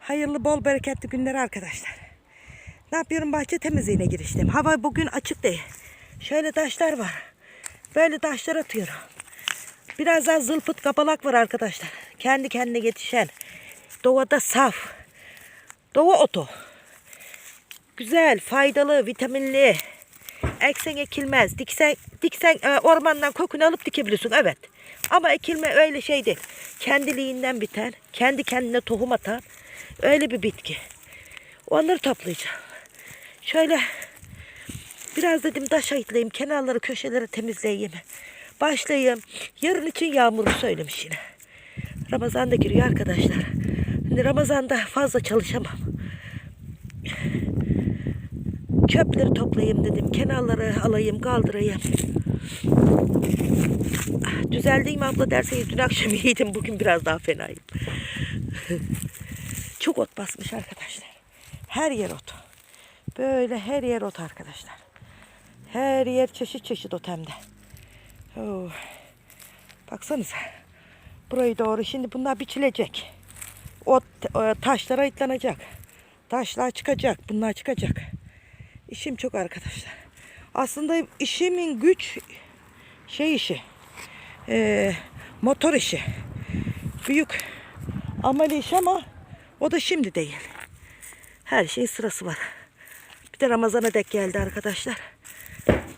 Hayırlı bol bereketli günler arkadaşlar. Ne yapıyorum bahçe temizliğine giriştim. Hava bugün açık değil. Şöyle taşlar var. Böyle taşlar atıyorum. Biraz daha zılpıt kapalak var arkadaşlar. Kendi kendine yetişen. Doğada saf. Doğa otu. Güzel, faydalı, vitaminli. Eksen ekilmez. Diksen, diksen e, ormandan kokunu alıp dikebilirsin. Evet. Ama ekilme öyle şey değil. Kendiliğinden biten, kendi kendine tohum atan öyle bir bitki. Onları toplayacağım. Şöyle biraz dedim taş ayıtlayayım. Kenarları köşeleri temizleyeyim. Başlayayım. Yarın için yağmuru söylemiş yine. Ramazan da giriyor arkadaşlar. Şimdi Ramazan'da fazla çalışamam. Çöpleri toplayayım dedim. Kenarları alayım, kaldırayım. Ah, Düzeldin mi abla derseniz dün akşam iyiydim. Bugün biraz daha fenayım. Çok ot basmış arkadaşlar. Her yer ot. Böyle her yer ot arkadaşlar. Her yer çeşit çeşit ot hem de. Oh. Baksanıza. Burayı doğru şimdi bunlar biçilecek. Ot e, taşlara ayıklanacak. Taşlar çıkacak. Bunlar çıkacak. İşim çok arkadaşlar. Aslında işimin güç şey işi. e, motor işi. Büyük amel iş ama o da şimdi değil. Her şeyin sırası var. Bir de Ramazan'a dek geldi arkadaşlar.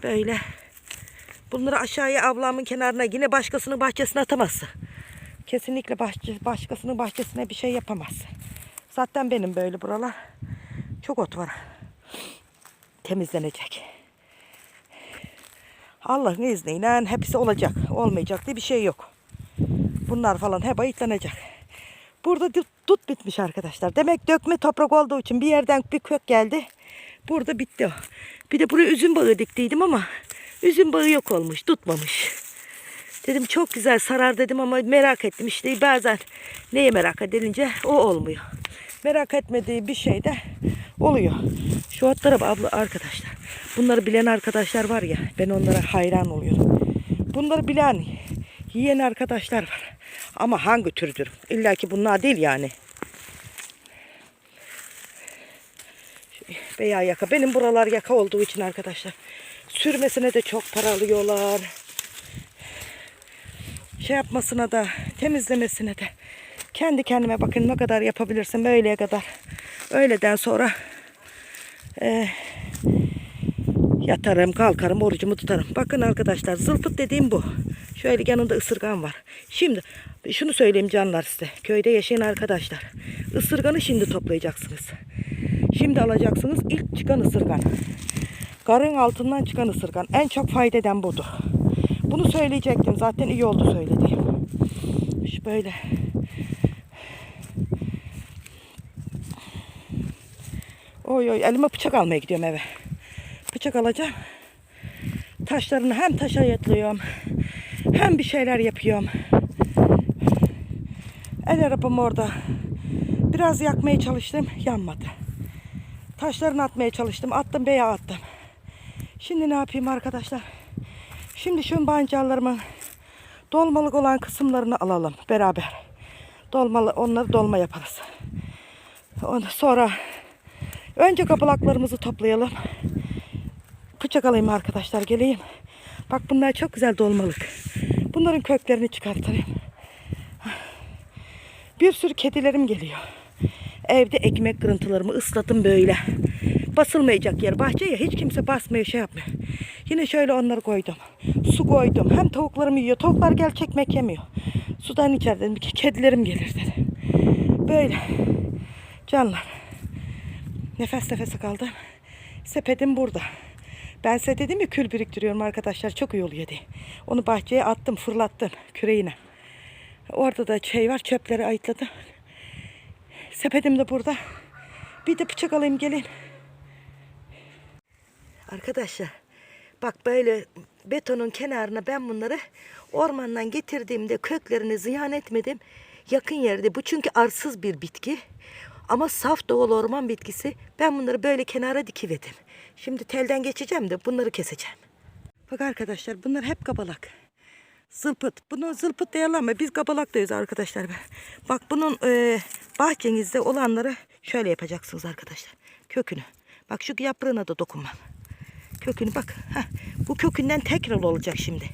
Böyle. Bunları aşağıya ablamın kenarına yine başkasının bahçesine atamazsın. Kesinlikle bahçe, başkasının bahçesine bir şey yapamazsın. Zaten benim böyle buralar. Çok ot var. Temizlenecek. Allah'ın izniyle hepsi olacak. Olmayacak diye bir şey yok. Bunlar falan hep ayıtlanacak. Burada dut, bitmiş arkadaşlar. Demek dökme toprak olduğu için bir yerden bir kök geldi. Burada bitti o. Bir de buraya üzüm bağı diktiydim ama üzüm bağı yok olmuş. Tutmamış. Dedim çok güzel sarar dedim ama merak ettim. İşte bazen neye merak edilince o olmuyor. Merak etmediği bir şey de oluyor. Şu otlara bak abla arkadaşlar. Bunları bilen arkadaşlar var ya ben onlara hayran oluyorum. Bunları bilen yiyen arkadaşlar var. Ama hangi türdür? İlla ki bunlar değil yani. Veya yaka. Benim buralar yaka olduğu için arkadaşlar. Sürmesine de çok para alıyorlar. Şey yapmasına da temizlemesine de. Kendi kendime bakın ne kadar yapabilirsem öyleye kadar. Öğleden sonra e, yatarım, kalkarım, orucumu tutarım. Bakın arkadaşlar zılpıt dediğim bu. Şöyle yanında ısırgan var. Şimdi şunu söyleyeyim canlar size. Köyde yaşayan arkadaşlar. Isırganı şimdi toplayacaksınız. Şimdi alacaksınız ilk çıkan ısırgan. Karın altından çıkan ısırgan. En çok fayda eden budur. Bunu söyleyecektim. Zaten iyi oldu söylediğim. Şu böyle. Oy oy elime bıçak almaya gidiyorum eve. Bıçak alacağım. Taşlarını hem taşa ayıtlıyorum. Hem bir şeyler yapıyorum. El arabam orada. Biraz yakmaya çalıştım. Yanmadı. Taşlarını atmaya çalıştım. Attım veya attım. Şimdi ne yapayım arkadaşlar? Şimdi şu bancallarımın dolmalık olan kısımlarını alalım beraber. Dolmalı, onları dolma yaparız. Ondan sonra önce kapılaklarımızı toplayalım. Bıçak alayım arkadaşlar geleyim. Bak bunlar çok güzel dolmalık. Bunların köklerini çıkartayım. Bir sürü kedilerim geliyor. Evde ekmek kırıntılarımı ıslattım böyle. Basılmayacak yer. Bahçeye hiç kimse basmıyor şey yapmıyor. Yine şöyle onları koydum. Su koydum. Hem tavuklarım yiyor. Tavuklar gerçek ekmek yemiyor. Sudan içer dedim ki kedilerim gelir dedi. Böyle. Canlar. Nefes nefese kaldım. Sepetim burada. Ben size dedim ya kül biriktiriyorum arkadaşlar. Çok iyi diye. Onu bahçeye attım, fırlattım küreğine. Orada da şey var, çöpleri ayıtladım. Sepetim de burada. Bir de bıçak alayım gelin. Arkadaşlar bak böyle betonun kenarına ben bunları ormandan getirdiğimde köklerini ziyan etmedim. Yakın yerde bu çünkü arsız bir bitki. Ama saf doğal orman bitkisi. Ben bunları böyle kenara dikiverdim. Şimdi telden geçeceğim de bunları keseceğim. Bak arkadaşlar bunlar hep kabalak. Zılpıt. Bunu zılpıt diyorlar biz kabalak diyoruz arkadaşlar. Bak bunun e, bahçenizde olanları şöyle yapacaksınız arkadaşlar. Kökünü. Bak şu yaprağına da dokunmam. Kökünü bak. Heh, bu kökünden tekrar olacak şimdi.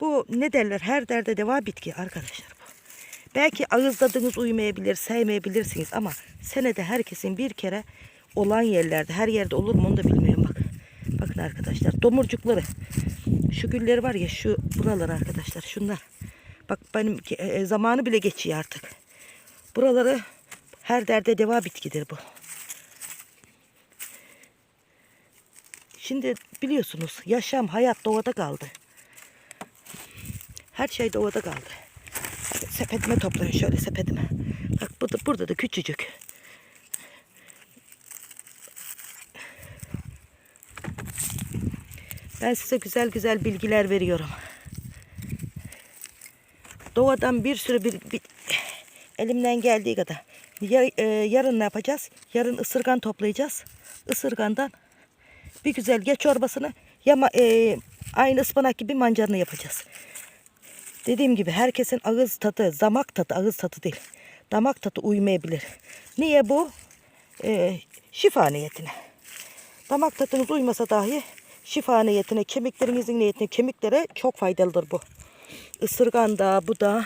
Bu ne derler? Her derde deva bitki arkadaşlar bu. Belki ağız tadınız uymayabilir, sevmeyebilirsiniz ama senede herkesin bir kere olan yerlerde, her yerde olur mu onu da bilmiyorum bak. Bakın arkadaşlar domurcukları. Şu gülleri var ya şu buralar arkadaşlar şunlar. Bak benim e, zamanı bile geçiyor artık. Buraları her derde deva bitkidir bu. Şimdi biliyorsunuz yaşam, hayat doğada kaldı. Her şey doğada kaldı. Sepetime toplayın şöyle sepetime. Bak burada, burada da küçücük. Ben size güzel güzel bilgiler veriyorum. Doğadan bir sürü bir, bir elimden geldiği kadar. Yar- e, yarın ne yapacağız? Yarın ısırgan toplayacağız. Isırgandan bir güzel ya çorbasını ya e, aynı ıspanak gibi mancarını yapacağız. Dediğim gibi herkesin ağız tadı, damak tadı, ağız tadı değil. Damak tadı uymayabilir. Niye bu? E, şifa niyetine. Damak tadınız uymasa dahi şifa niyetine, kemiklerinizin niyetine, kemiklere çok faydalıdır bu. Isırgan da, bu da.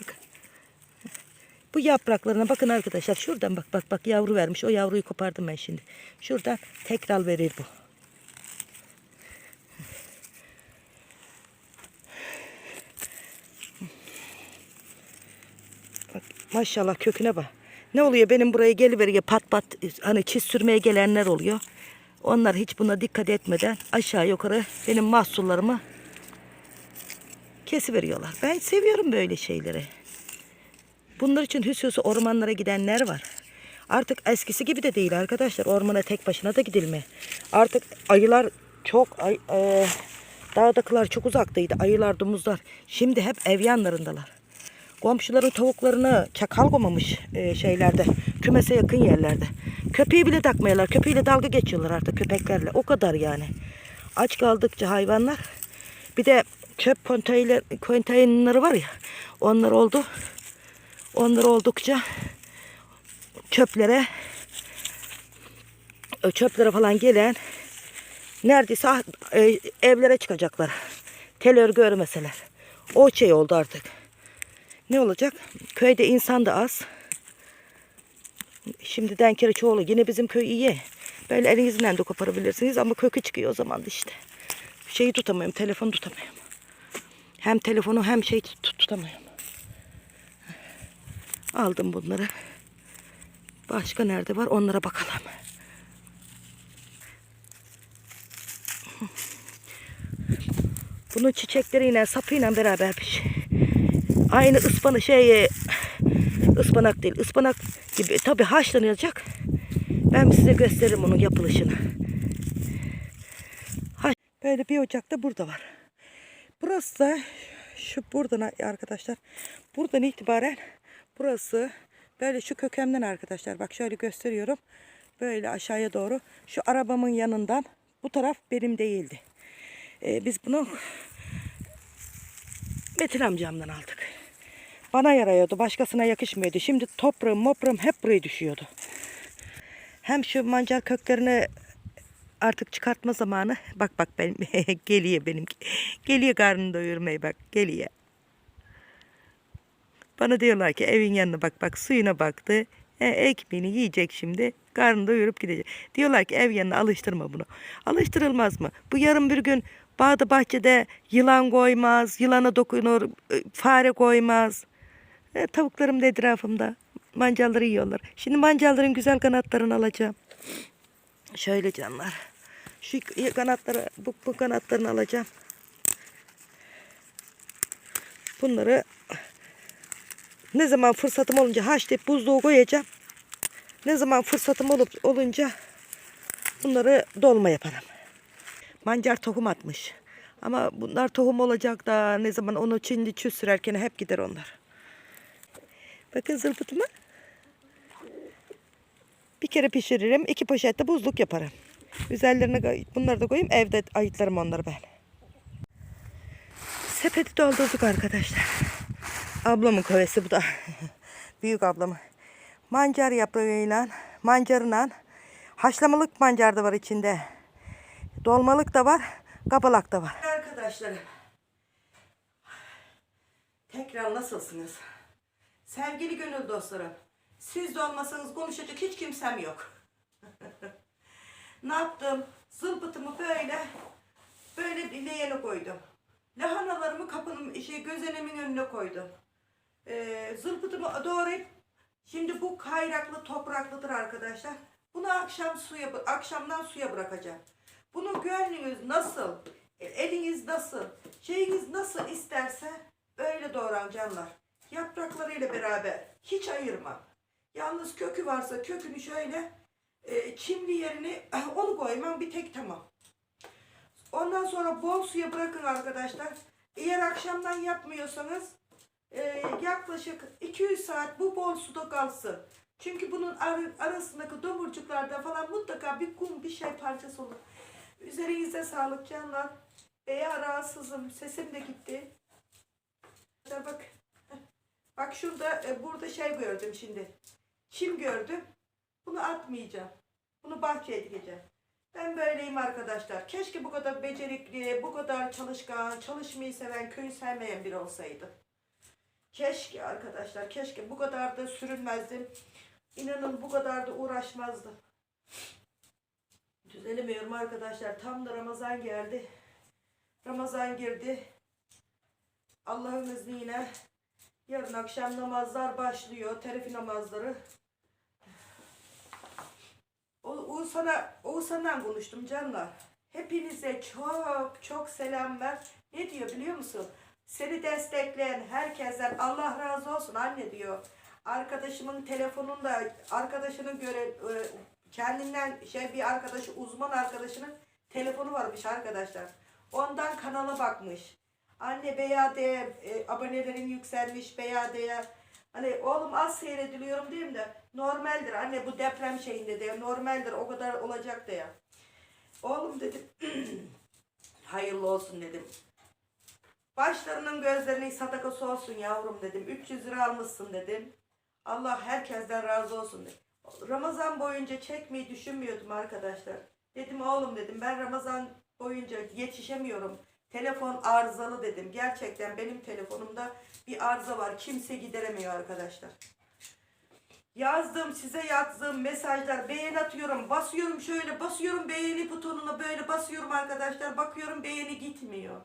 Bakın. Bu yapraklarına bakın arkadaşlar. Şuradan bak bak bak yavru vermiş. O yavruyu kopardım ben şimdi. Şuradan tekrar verir bu. Bak, maşallah köküne bak. Ne oluyor benim buraya geliveriyor pat pat hani çiz sürmeye gelenler oluyor. Onlar hiç buna dikkat etmeden aşağı yukarı benim mahsullarımı kesiveriyorlar. Ben seviyorum böyle şeyleri. Bunlar için hüsüsü ormanlara gidenler var. Artık eskisi gibi de değil arkadaşlar. Ormana tek başına da gidilme. Artık ayılar çok ay, e, dağdakiler çok uzaktaydı. Ayılar, domuzlar. Şimdi hep ev yanlarındalar. Komşuların tavuklarını çakal komamış e, şeylerde. Kümese yakın yerlerde. Köpeği bile takmıyorlar. Köpeğiyle dalga geçiyorlar artık köpeklerle. O kadar yani. Aç kaldıkça hayvanlar. Bir de çöp konteyner, konteynerleri var ya. Onlar oldu. Onlar oldukça çöplere e, çöplere falan gelen neredeyse ah, e, evlere çıkacaklar. Tel örgü örmeseler. O şey oldu artık. Ne olacak? Köyde insan da az. Şimdiden kere çoğulu. Yine bizim köy iyi. Böyle elinizden de koparabilirsiniz ama kökü çıkıyor o zaman da işte. Şeyi tutamıyorum, telefonu tutamıyorum. Hem telefonu hem şey tut tutamıyorum. Aldım bunları. Başka nerede var onlara bakalım. Bunun çiçekleriyle sapıyla beraber. Aynı ıspanak şey ıspanak değil. Ispanak gibi tabi haşlanacak. Ben size gösteririm onun yapılışını. Ha, böyle bir ocak da burada var. Burası da şu buradan arkadaşlar. Buradan itibaren burası böyle şu kökemden arkadaşlar. Bak şöyle gösteriyorum. Böyle aşağıya doğru. Şu arabamın yanından bu taraf benim değildi. Ee, biz bunu Metin amcamdan aldık. Bana yarıyordu. Başkasına yakışmıyordu. Şimdi toprağım moprağım hep buraya düşüyordu. Hem şu mancar köklerini artık çıkartma zamanı. Bak bak benim geliyor benim. Geliyor karnını doyurmaya bak. Geliyor. Bana diyorlar ki evin yanına bak bak suyuna baktı. E, ekmeğini yiyecek şimdi. Karnını doyurup gidecek. Diyorlar ki ev yanına alıştırma bunu. Alıştırılmaz mı? Bu yarın bir gün bağda bahçede yılan koymaz, yılana dokunur, e, fare koymaz. E, tavuklarım da etrafımda. Mancalları yiyorlar. Şimdi mancalların güzel kanatlarını alacağım. Şöyle canlar. Şu kanatları, bu, bu kanatlarını alacağım. Bunları ne zaman fırsatım olunca haşlayıp buzluğa koyacağım. Ne zaman fırsatım olup olunca bunları dolma yaparım. Mancar tohum atmış. Ama bunlar tohum olacak da ne zaman onu çindi çüz sürerken hep gider onlar. Bakın zılpıtıma. Bir kere pişiririm. iki poşette buzluk yaparım. Üzerlerine bunları da koyayım. Evde ayıtlarım onları ben. sepeti doldurduk arkadaşlar. Ablamın kovesi bu da. Büyük ablamın. Mancar yaprağıyla, mancarla, haşlamalık mancar da var içinde. Dolmalık da var, kabalak da var. Arkadaşlarım. Tekrar nasılsınız? Sevgili gönül dostlarım. Siz de olmasanız konuşacak hiç kimsem yok. ne yaptım? Zılbıtımı böyle böyle leğene koydum. Lahanalarımı kapının şey gözenemin önüne koydum. Ee, zılbıtımı doğrayıp şimdi bu kayraklı topraklıdır arkadaşlar. Bunu akşam suya akşamdan suya bırakacağım. Bunu gönlünüz nasıl, e, eliniz nasıl, şeyiniz nasıl isterse öyle doğran canlar. Yapraklarıyla beraber hiç ayırmam. Yalnız kökü varsa kökünü şöyle e, çimli yerini onu koymam bir tek tamam. Ondan sonra bol suya bırakın arkadaşlar. Eğer akşamdan yapmıyorsanız e, yaklaşık 200 saat bu bol suda kalsın. Çünkü bunun ar- arasındaki domurcuklarda falan mutlaka bir kum bir şey parçası olur. Üzerinize sağlık canlar. Veya rahatsızım. Sesim de gitti. Bak. Bak şurada e, burada şey gördüm şimdi. Çim gördüm. Bunu atmayacağım. Bunu bahçeye dikeceğim. Ben böyleyim arkadaşlar. Keşke bu kadar becerikli, bu kadar çalışkan, çalışmayı seven, köyü sevmeyen biri olsaydı. Keşke arkadaşlar, keşke bu kadar da sürünmezdim. İnanın bu kadar da uğraşmazdım. Düzelemiyorum arkadaşlar. Tam da Ramazan geldi. Ramazan girdi. Allah'ın izniyle yarın akşam namazlar başlıyor. Terefi namazları. O, Oğuzhan'a, Oğuzhan'dan konuştum canlar. Hepinize çok çok selam ver. Ne diyor biliyor musun? Seni destekleyen herkesten Allah razı olsun anne diyor. Arkadaşımın telefonunda arkadaşının göre e, kendinden şey bir arkadaşı uzman arkadaşının telefonu varmış arkadaşlar. Ondan kanala bakmış. Anne BYD'ye e, abonelerin yükselmiş BYD'ye Hani oğlum az seyrediliyorum diyeyim de normaldir anne bu deprem şeyinde de normaldir o kadar olacak da ya. Oğlum dedim hayırlı olsun dedim. Başlarının gözlerinin sadakası olsun yavrum dedim. 300 lira almışsın dedim. Allah herkesten razı olsun dedim. Ramazan boyunca çekmeyi düşünmüyordum arkadaşlar. Dedim oğlum dedim ben Ramazan boyunca yetişemiyorum. Telefon arızalı dedim. Gerçekten benim telefonumda bir arıza var. Kimse gideremiyor arkadaşlar. Yazdığım size yazdığım mesajlar beğeni atıyorum. Basıyorum şöyle basıyorum beğeni butonuna böyle basıyorum arkadaşlar. Bakıyorum beğeni gitmiyor.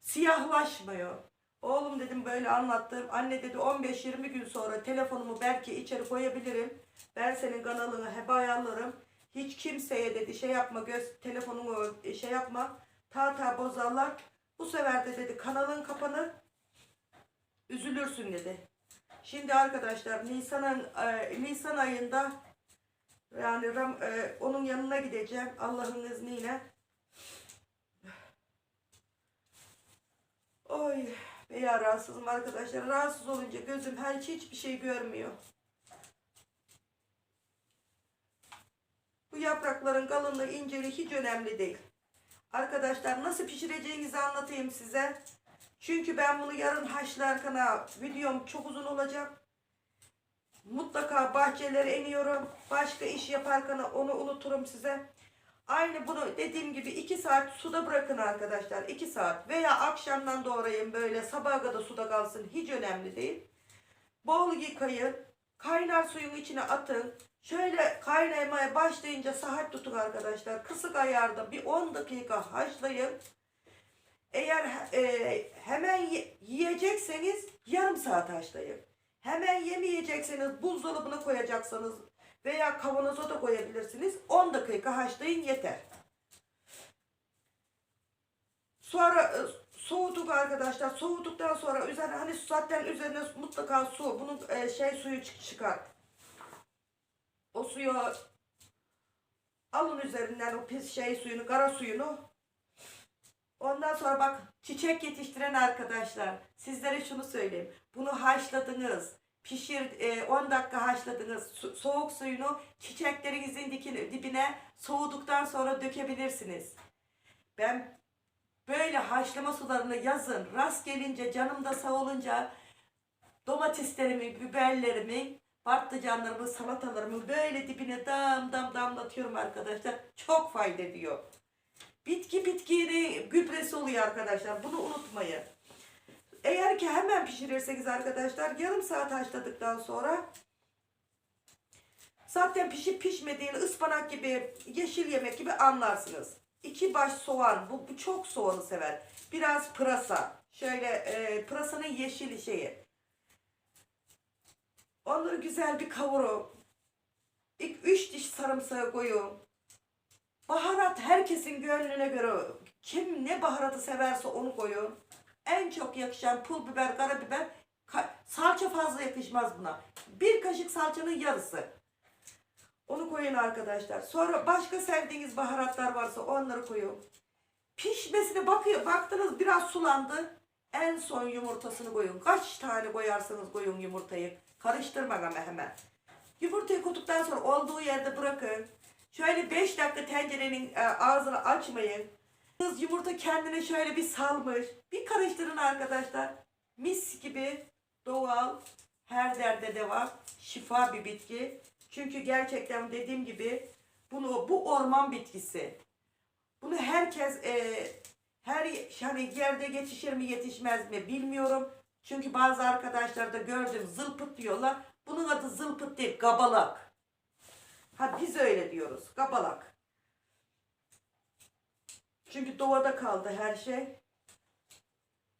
Siyahlaşmıyor. Oğlum dedim böyle anlattım. Anne dedi 15-20 gün sonra telefonumu belki içeri koyabilirim. Ben senin kanalını heba ayarlarım. Hiç kimseye dedi şey yapma göz telefonumu şey yapma. Ta ta bozarlar. Bu sefer de dedi kanalın kapanır. Üzülürsün dedi. Şimdi arkadaşlar Nisan'ın e, Nisan ayında yani Ram, e, onun yanına gideceğim Allah'ın izniyle. Oy veya rahatsızım arkadaşlar. Rahatsız olunca gözüm her hiçbir şey görmüyor. Bu yaprakların kalınlığı inceliği hiç önemli değil. Arkadaşlar nasıl pişireceğinizi anlatayım size. Çünkü ben bunu yarın haşlarken videom çok uzun olacak. Mutlaka bahçelere iniyorum. Başka iş yaparken onu unuturum size. Aynı bunu dediğim gibi 2 saat suda bırakın arkadaşlar. 2 saat veya akşamdan doğrayın böyle sabaha kadar suda kalsın. Hiç önemli değil. Bol yıkayın. Kaynar suyun içine atın. Şöyle kaynamaya başlayınca saat tutun arkadaşlar. Kısık ayarda bir 10 dakika haşlayın. Eğer e, hemen ye- yiyecekseniz yarım saat haşlayın. Hemen yemeyecekseniz buzdolabına koyacaksanız veya kavanoza da koyabilirsiniz. 10 dakika haşlayın yeter. Sonra e, soğuduk arkadaşlar. Soğuduktan sonra üzerine hani zaten üzerine mutlaka su. Bunun e, şey suyu çık- çıkar. O suyu alın üzerinden o pis şey suyunu, kara suyunu. Ondan sonra bak çiçek yetiştiren arkadaşlar sizlere şunu söyleyeyim. Bunu haşladınız. Pişir e, 10 dakika haşladınız. Su- soğuk suyunu çiçeklerinizin dikine, dibine soğuduktan sonra dökebilirsiniz. Ben Böyle haşlama sularını yazın. Rast gelince canımda sağ olunca domateslerimi, biberlerimi, patlıcanlarımı, salatalarımı böyle dibine dam dam damlatıyorum arkadaşlar. Çok fayda ediyor. Bitki bitkinin gübresi oluyor arkadaşlar. Bunu unutmayın. Eğer ki hemen pişirirseniz arkadaşlar yarım saat haşladıktan sonra zaten pişip pişmediğini ıspanak gibi yeşil yemek gibi anlarsınız. İki baş soğan. Bu, bu çok soğanı sever. Biraz pırasa. Şöyle e, pırasanın yeşil şeyi. Onları güzel bir kavurun. İlk üç diş sarımsağı koyun. Baharat herkesin gönlüne göre. Kim ne baharatı severse onu koyun. En çok yakışan pul biber, karabiber. Ka- salça fazla yakışmaz buna. Bir kaşık salçanın yarısı. Onu koyun arkadaşlar. Sonra başka sevdiğiniz baharatlar varsa onları koyun. Pişmesine bakıyor. Baktınız biraz sulandı. En son yumurtasını koyun. Kaç tane koyarsanız koyun yumurtayı. Karıştırmayın ama hemen. Yumurtayı koyduktan sonra olduğu yerde bırakın. Şöyle 5 dakika tencerenin e, ağzını açmayın. Kız yumurta kendine şöyle bir salmış. Bir karıştırın arkadaşlar. Mis gibi doğal her derde deva şifa bir bitki. Çünkü gerçekten dediğim gibi bunu bu orman bitkisi. Bunu herkes e, her hani yerde yetişir mi yetişmez mi bilmiyorum. Çünkü bazı arkadaşlar da gördüm zılpıt diyorlar. Bunun adı zılpıt değil gabalak. Ha biz öyle diyoruz gabalak. Çünkü doğada kaldı her şey.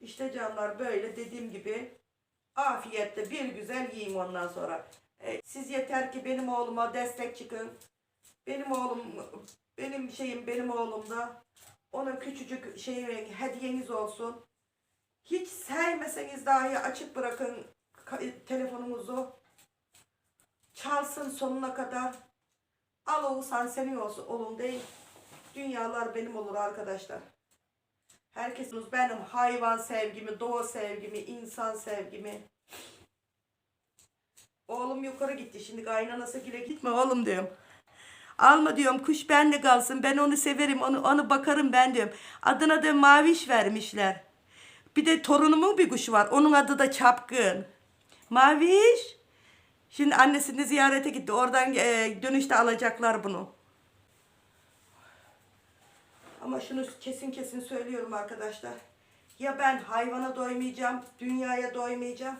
İşte canlar böyle dediğim gibi afiyetle bir güzel yiyin ondan sonra. E, siz yeter ki benim oğluma destek çıkın. Benim oğlum benim şeyim benim oğlumda. Ona küçücük şey hediyeniz olsun. Hiç sevmeseniz dahi açık bırakın telefonunuzu. Çalsın sonuna kadar. Al Oğuzhan senin olsun oğlum değil. Dünyalar benim olur arkadaşlar. Herkesiniz benim hayvan sevgimi, doğa sevgimi, insan sevgimi. Oğlum yukarı gitti. Şimdi kaynanası gire gitme oğlum diyorum. Alma diyorum kuş bende kalsın. Ben onu severim. Onu, onu bakarım ben diyorum. Adına da maviş vermişler. Bir de torunumun bir kuşu var. Onun adı da Çapkın. Maviş. Şimdi annesini ziyarete gitti. Oradan e, dönüşte alacaklar bunu. Ama şunu kesin kesin söylüyorum arkadaşlar. Ya ben hayvana doymayacağım, dünyaya doymayacağım.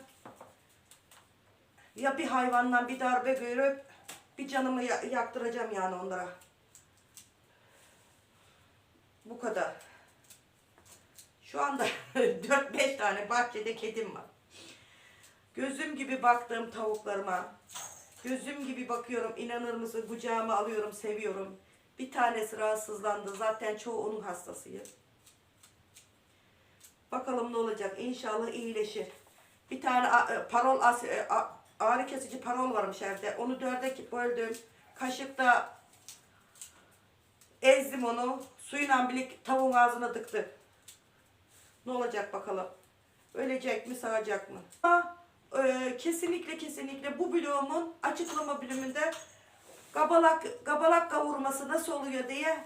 Ya bir hayvandan bir darbe görüp bir canımı ya- yaktıracağım yani onlara. Bu kadar. Şu anda 4-5 tane bahçede kedim var. Gözüm gibi baktığım tavuklarıma, gözüm gibi bakıyorum inanır mısın kucağıma alıyorum seviyorum. Bir tanesi rahatsızlandı zaten çoğu onun hastasıyım. Bakalım ne olacak İnşallah iyileşir. Bir tane e, parol e, ağrı kesici parol varmış evde. Onu dörde böldüm. Kaşıkta ezdim onu. Suyla birlikte tavuğun ağzına tıktı. Ne olacak bakalım. Ölecek mi sağacak mı? Ha, e, kesinlikle kesinlikle bu bloğumun açıklama bölümünde gabalak, gabalak kavurması nasıl oluyor diye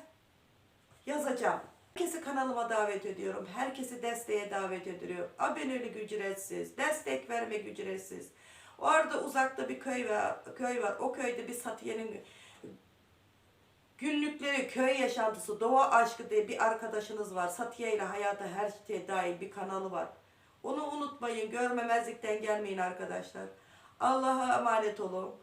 yazacağım. Herkesi kanalıma davet ediyorum. Herkesi desteğe davet ediyorum. Abonelik ücretsiz. Destek vermek ücretsiz. Orada uzakta bir köy var. Köy var. O köyde bir Satiye'nin günlükleri, köy yaşantısı, doğa aşkı diye bir arkadaşınız var. Satiye ile hayata her şeye dair bir kanalı var. Onu unutmayın. Görmemezlikten gelmeyin arkadaşlar. Allah'a emanet olun.